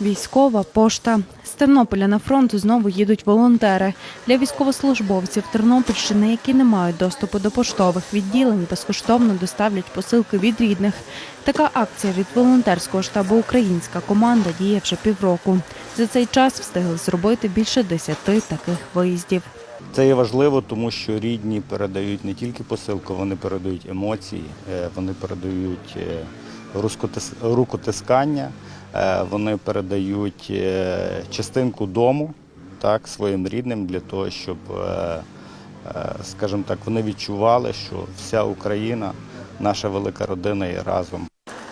Військова пошта з Тернополя на фронт знову їдуть волонтери для військовослужбовців Тернопільщини, які не мають доступу до поштових відділень, безкоштовно доставлять посилки від рідних. Така акція від волонтерського штабу Українська команда діє вже півроку. За цей час встигли зробити більше десяти таких виїздів. Це є важливо, тому що рідні передають не тільки посилку, вони передають емоції, е, вони передають е, рукотискання, вони передають е, частинку дому так, своїм рідним для того, щоб, е, е, скажімо так, вони відчували, що вся Україна, наша велика родина є разом.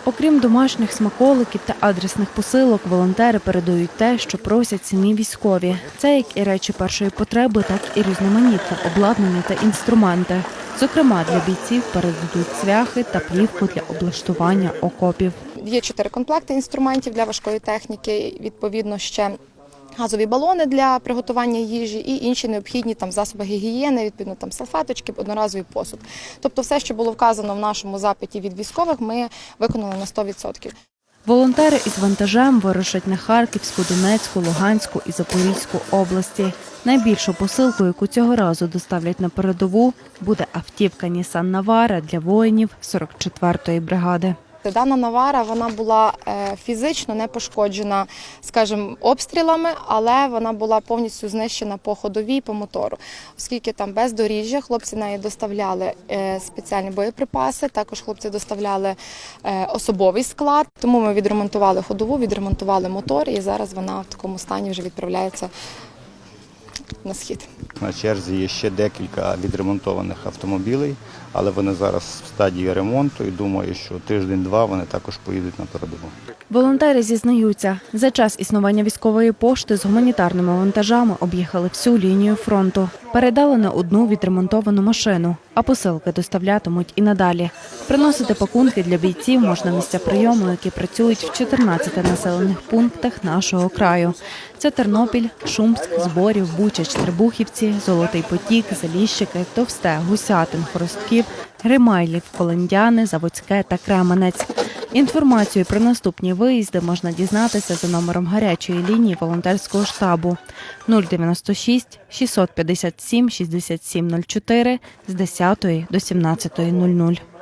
Окрім домашніх смаколиків та адресних посилок, волонтери передають те, що просять самі військові. Це як і речі першої потреби, так і різноманітне обладнання та інструменти. Зокрема, для бійців передадуть цвяхи та плівку для облаштування окопів. Є чотири комплекти інструментів для важкої техніки. Відповідно, ще газові балони для приготування їжі і інші необхідні там засоби гігієни, відповідно там салфеточки, одноразовий посуд. Тобто, все, що було вказано в нашому запиті від військових, ми виконали на 100%. Волонтери із вантажем вирушать на Харківську, Донецьку, Луганську і Запорізьку області. Найбільшу посилку, яку цього разу доставлять на передову, буде автівка Нісан Навара для воїнів 44-ї бригади. Дана навара вона була е, фізично не пошкоджена, скажімо, обстрілами, але вона була повністю знищена по ходовій, по мотору, оскільки там бездоріжжя, хлопці неї доставляли е, спеціальні боєприпаси. Також хлопці доставляли е, особовий склад. Тому ми відремонтували ходову, відремонтували мотор, і зараз вона в такому стані вже відправляється на схід. На черзі є ще декілька відремонтованих автомобілей, але вони зараз в стадії ремонту і думаю, що тиждень-два вони також поїдуть на передову. Волонтери зізнаються, за час існування військової пошти з гуманітарними вантажами об'їхали всю лінію фронту. Передали не одну відремонтовану машину, а посилки доставлятимуть і надалі. Приносити пакунки для бійців можна місця прийому, які працюють в 14 населених пунктах нашого краю. Це Тернопіль, Шумськ, Зборів, Бучач, Требухівці, Золотий Потік, Заліщики, Товсте, Гусятин, Хоростків, Гримайлів, Колендяни, Заводське та Кременець. Інформацію про наступні виїзди можна дізнатися за номером гарячої лінії волонтерського штабу 096 657 6704 з 10 до 17.00.